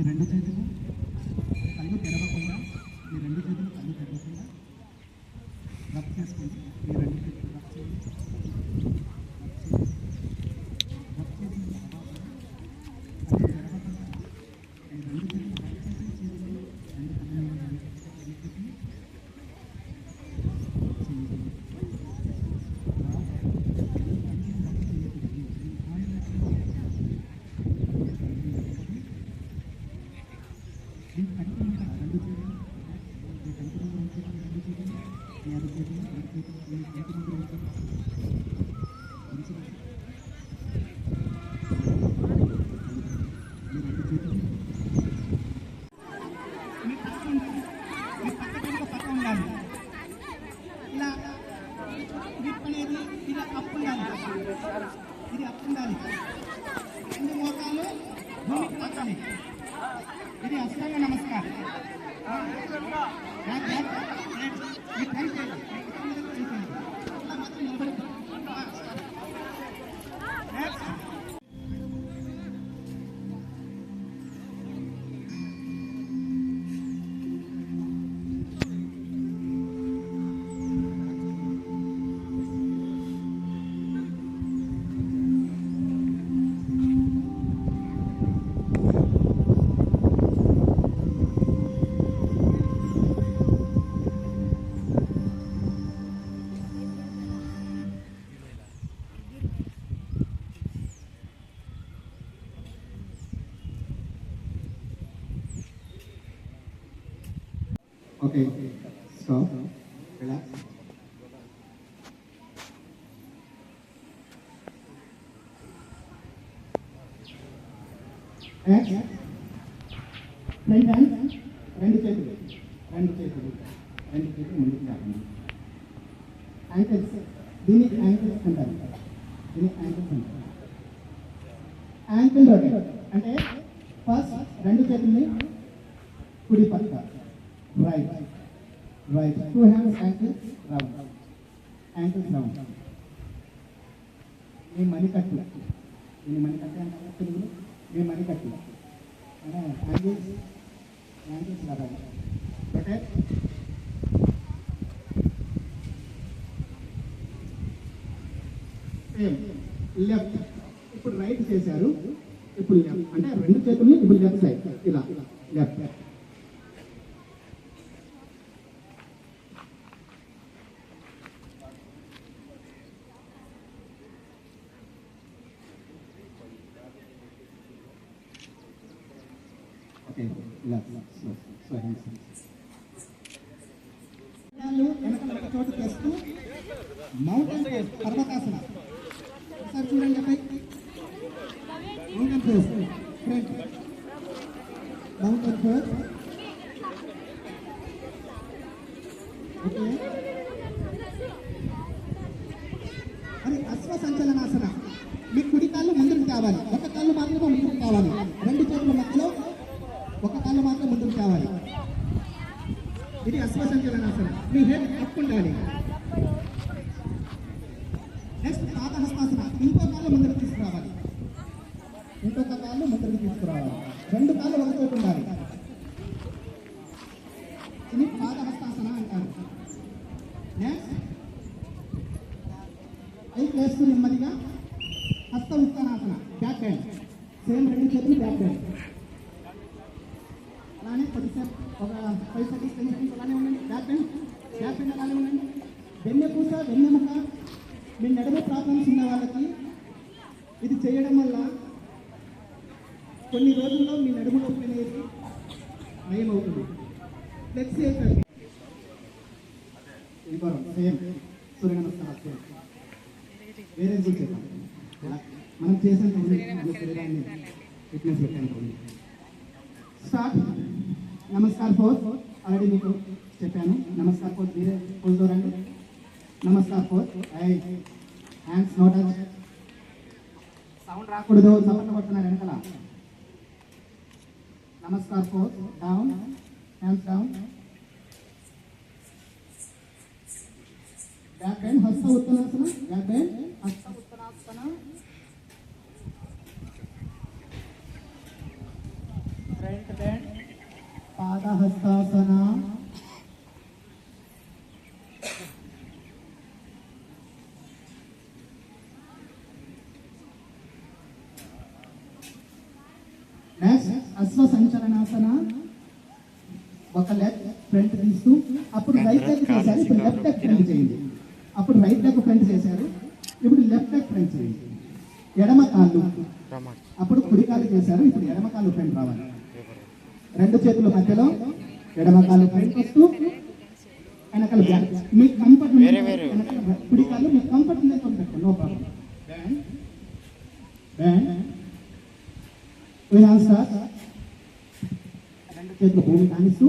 మీ రెండు చేతులు ఇది అప్ ఇది రెండు మోకాలు భూమికి ఇది అష్టాంగ నమస్కారం. 啊没人 Okay, stop, relax. Next, right hand, రెండు చేతులు. రెండు చేతులు. రెండు చేతులు ముందుకు రాకండి యాంకిల్స్. దీన్ని యాంకిల్స్ అంటారు. దీన్ని యాంకిల్స్ అంటారు. యాంకిల్ రొటేట్ అంటే ఫస్ట్ రెండు చేతుల్ని కుడి పక్క. Right, right. Two hands ankles round, ankles round. మీ మణికట్టు దీని మణికట్టు అంటే తెలుగులో మీ మణికట్టు అంటే యాంకిల్స్ రావాలి ఓకే సేమ్ లెఫ్ట్ ఇప్పుడు రైట్ చేశారు ఇప్పుడు లెఫ్ట్ అంటే రెండు చేతుల్ని ఇప్పుడు లెఫ్ట్ సైడ్ ఇలా left okay left slow slow hands వెనకాల ఒక చోటు చేస్తూ మౌంటైన్ పోజ్ పర్వతాసన ఒకసారి చూడండి mountain pose front mountain pose okay అది అశ్వ సంచలనాసన మీ కుడి కాళ్ళు ముందుకు కావాలి ఒక కాళ్ళు మాత్రమే ముందుకు కావాలి రెండు చేతుల మధ్యలో ఒక కాళ్ళు మాత్రం ముందుకు కావాలి ఇది అశ్వ సంచలనాసన మీ హెడ్ అప్ ఉండాలి నెక్స్ట్ పాదహస్తాసన ఇంకో కాళ్ళు ముందరికి తీసుకురావాలి. ఇంకొక కాళ్ళు ముందరికి తీసుకురావాలి. రెండు కాళ్ళు ఒక ఉండాలి. ఇది పాదహస్తాసన అంటారు. నెక్స్ట్ పైకి వేస్తూ నెమ్మదిగా హస్త ఉత్తానాసన బ్యాక్ బ్యాండ్ సేమ్ రెండు చేతులు బ్యాక్ బ్యాండ్ అలానే కొద్దిసేపు ఒక ఫైవ్ సెకండ్స్ టెన్ సెకండ్స్ అలానే ఉండండి. బ్యాక్ బెండ్ బ్యాక్ బెండ్ అలానే ఉండండి. వెన్నెపూస వెన్నెముక మీ నడుము ప్రాబ్లమ్స్ ఉన్న వాళ్ళకి ఇది చేయడం వల్ల కొన్ని రోజుల్లో మీ నడుము నొప్పి అనేది నయం అవుతుంది ఫ్లెక్సీ అవుతుంది సేమ్ సూర్య నమస్కారం వేరే ఎలా? మనం చేసిన శరీరాన్ని ఫిట్నెస్ పెట్టాను స్టార్ట్ నమస్కార్ ఫోర్ ఆల్రెడీ మీకు చెప్పాను. నమస్కార్ ఫోర్ మీరే ఫోన్ చూడండి namaskar four I hands note sound రాకూడదు సౌండ్ పడుతున్నారు వెనకాల. Namaskar four down hands down back bend హస్త ఉత్తనాసన బ్యాక్ బెండ్ హస్త ఉత్తనాసన ఫ్రంట్ బెండ్ పాదహస్తాసన నెక్స్ట్ అశ్వ సంచలనాసన. ఒక లెగ్ ఫ్రంట్ తీస్తూ అప్పుడు రైట్ లెగ్ చేశారు. ఇప్పుడు లెఫ్ట్ లెగ్ ఫ్రంట్ చేయండి. అప్పుడు రైట్ లెగ్ ఫ్రంట్ చేశారు. ఇప్పుడు లెఫ్ట్ లెగ్ ఫ్రంట్ చేయండి. ఎడమ కాళ్ళు అప్పుడు కుడి కాళ్ళు చేశారు. ఇప్పుడు ఎడమ కాళ్ళు ఫ్రంట్ రావాలి. రెండు చేతుల మధ్యలో ఎడమ కాలు ఫ్రంట్ వస్తూ వెనకాల బ్యాక్ మీకు కంఫర్ట్. కుడి కాళ్ళు మీకు కంఫర్ట్ పెట్టుకోండి. నో ప్రాబ్లం బ్యాండ్ బ్యాండ్ మీ హ్యాండ్ స్టార్ట్ రెండు చేతులు భూమి కానిస్తూ